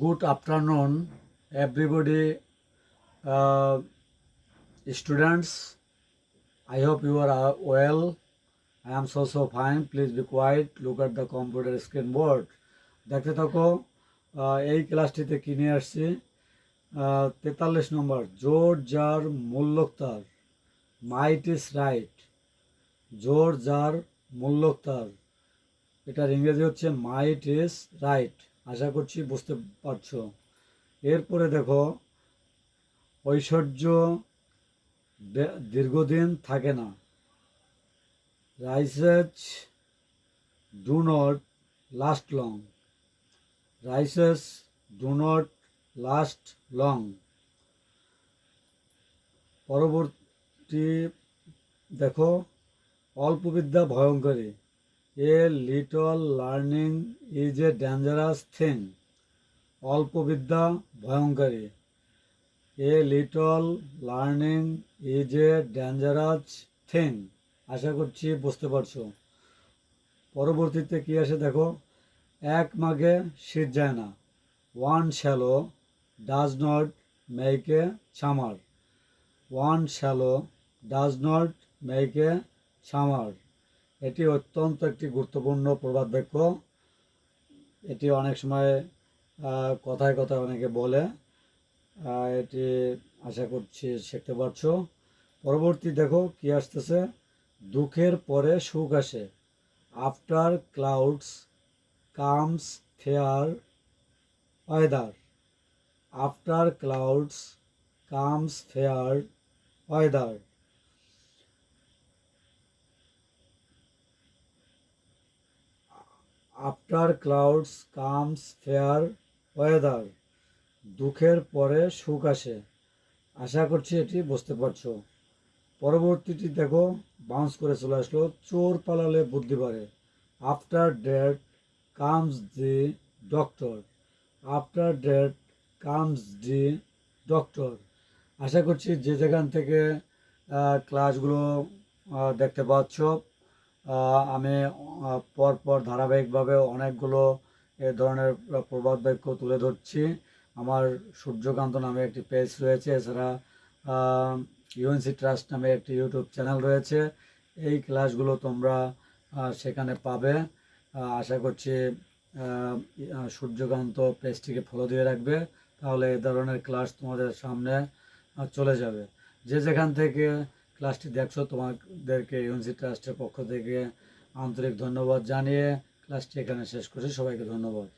Good afternoon everybody students I hope you are well I am so fine please be quiet look at the computer screen board দেখতে থাকো। uh, এই ক্লাসটিতে কিনে আসছি? Uh, তেতাল্লিশ নম্বর, জোর যার মূল্যোক্তার মাইট ইস রাইট জোর যার মূল্যোক্তার এটার ইংরেজি হচ্ছে মাইট ইজ রাইট আশা করছি বুঝতে পারছ। এরপরে দেখো, ঐশ্বর্য দীর্ঘদিন থাকে না। Riches do not last long. Riches do not last long. পরবর্তী, দেখো অল্প বিদ্যা ভয়ঙ্করী। A little learning is a dangerous thing অল্প বিদ্যা ভয়ঙ্করী। A little learning is a dangerous thing আশা করছি বুঝতে পারছ। পরবর্তীতে কি আসে দেখো? এক মাগে শীত যায় না। One swallow does not make a summer one swallow does not make a summer এটি অত্যন্ত একটি গুরুত্বপূর্ণ প্রবাদ বাক্য। এটি অনেক সময় কথায় কথায় অনেকে বলে। এটি আশা করছি শিখতে পারছ। পরবর্তী দেখো কি আসতেছে। দুঃখের পরে সুখ আসে। After clouds comes fair weather after clouds comes fair weather after clouds comes fair weather দুঃখের পরে সুখ আসে। আশা করছি এটি বুঝতে পারছ। পরবর্তীটি দেখো বাউন্স করে চলে আসলো, চোর পালালে বুদ্ধি বাড়ে। After death comes the doctor after death comes the doctor আশা করছি যে যেখান থেকে ক্লাসগুলো দেখতে পাচ্ছ আমি আহ, পর পর ধারাবাহিকভাবে অনেকগুলো এ ধরনের প্রবাদ বাক্য তুলে ধরছি। আমার সূর্যকান্ত নামে একটি পেজ রয়েছে এছাড়া ইউএনসি ট্রাস্ট নামে একটি ইউটিউব চ্যানেল রয়েছে। এই ক্লাসগুলো তোমরা সেখানে পাবে। আশা করছি সূর্যকান্ত পেজটিকে ফলো দিয়ে রাখবে। তাহলে এ ধরনের ক্লাস তোমাদের সামনে চলে যাবে। যে যেখান থেকে ক্লাসটি দেখছ তোমাদেরকে ইউএনসি ট্রাস্টের পক্ষ থেকে আন্তরিক ধন্যবাদ জানিয়ে ক্লাসটি এখানে শেষ করছি। সবাইকে ধন্যবাদ।